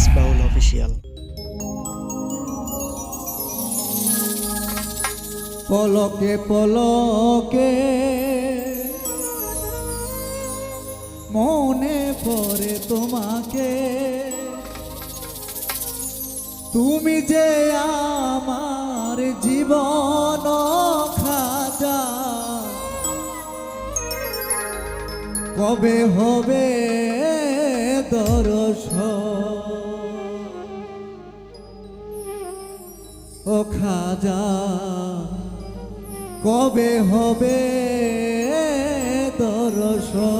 S বাউল official পলকে পলকে মনে পড়ে তোমাকে। তুমি যে আমার জীবন খাজা, কবে হবে দর্শন খাজা কবে হবে দর্শন?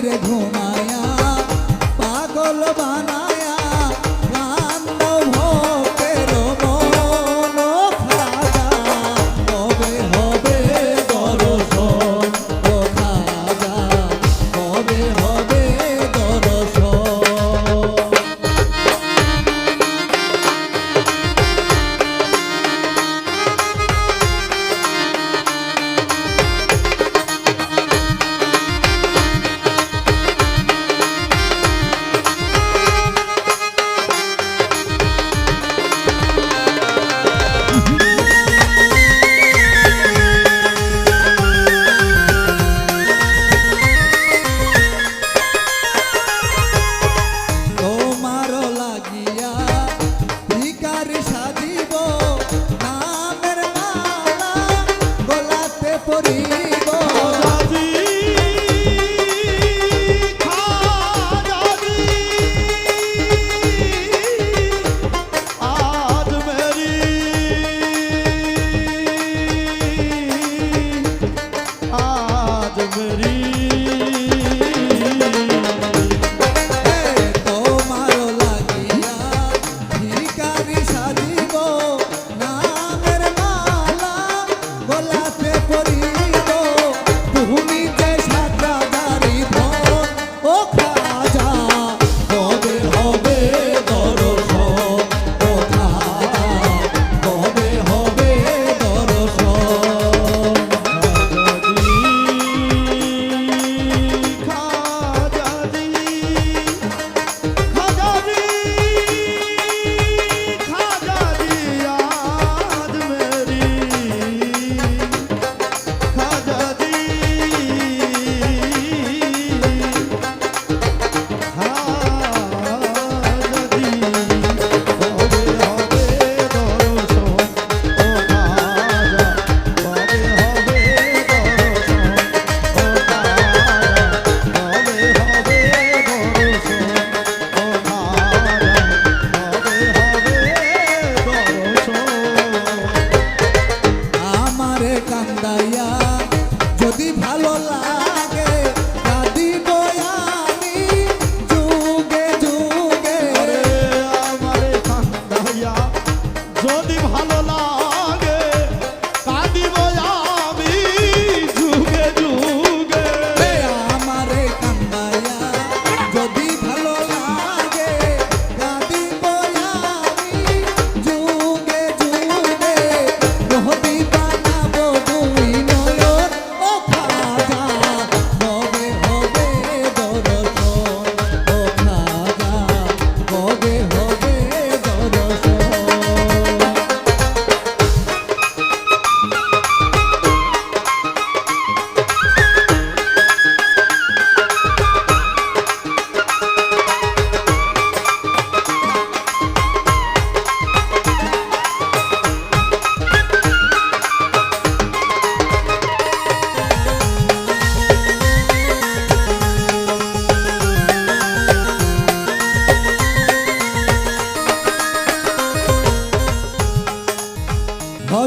রে ঘুমায়া পাগল বানা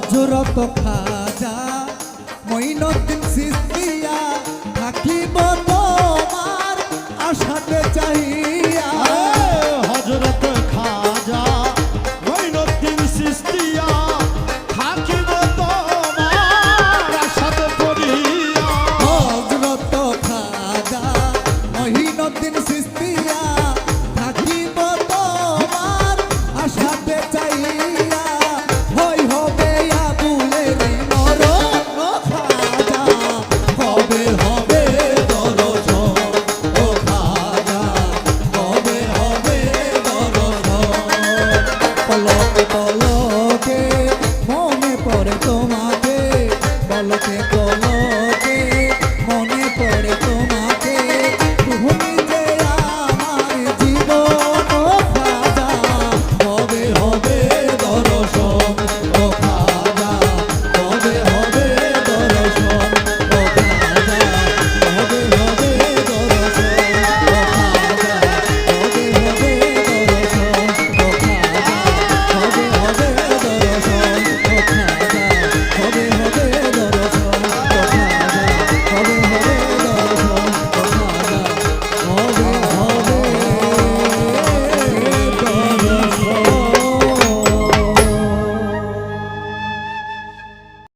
হজরত খাজা মঈনুদ্দিন সিস্তিয়া থাকিব তোমার আশাতে চাই